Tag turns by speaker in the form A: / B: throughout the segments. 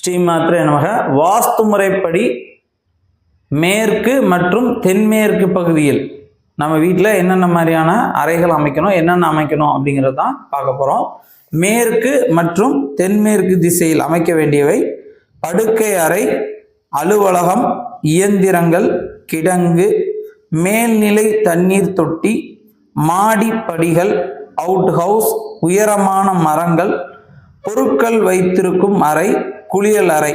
A: ஸ்ரீமாத்ரே நமக. வாஸ்து முறைப்படி மேற்கு மற்றும் தென்மேற்கு பகுதியில் நம்ம வீட்டில் என்னென்ன மாதிரியான அறைகள் அமைக்கணும் என்னென்ன அமைக்கணும் அப்படிங்கிறது தான் பார்க்க போகிறோம் மேற்கு மற்றும் தென்மேற்கு திசையில் அமைக்க வேண்டியவை படுக்கை அறை அலுவலகம் இயந்திரங்கள் கிடங்கு மேல்நிலை தண்ணீர் தொட்டி மாடிப்படிகள் அவுட் ஹவுஸ் உயரமான மரங்கள் பொருட்கள் வைத்திருக்கும் அறை குளியல் அறை.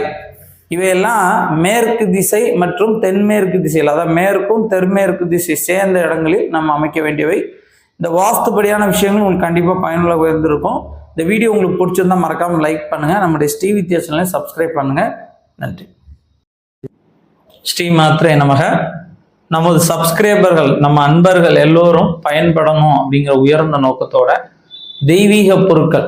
A: இவையெல்லாம் மேற்கு திசை மற்றும் தென்மேற்கு திசையில் அதாவது மேற்கும் தென்மேற்கு திசை சேர்ந்த இடங்களில் நம்ம அமைக்க வேண்டியவை. இந்த வாஸ்துப்படியான விஷயங்கள் உங்களுக்கு கண்டிப்பாக பயனுள்ள உயர்ந்திருக்கும் இந்த வீடியோ உங்களுக்கு பிடிச்சிருந்தா மறக்காமல் லைக் பண்ணுங்கள் நம்முடைய ஸ்ரீ வித்யா சேனலை சப்ஸ்கிரைப் பண்ணுங்கள் நன்றி. ஸ்ரீ மாத்திரை நமக. நமது சப்ஸ்கிரைபர்கள் நம்ம அன்பர்கள் எல்லோரும் பயன்படணும் அப்படிங்கிற உயர்ந்த நோக்கத்தோட தெய்வீக பொருட்கள்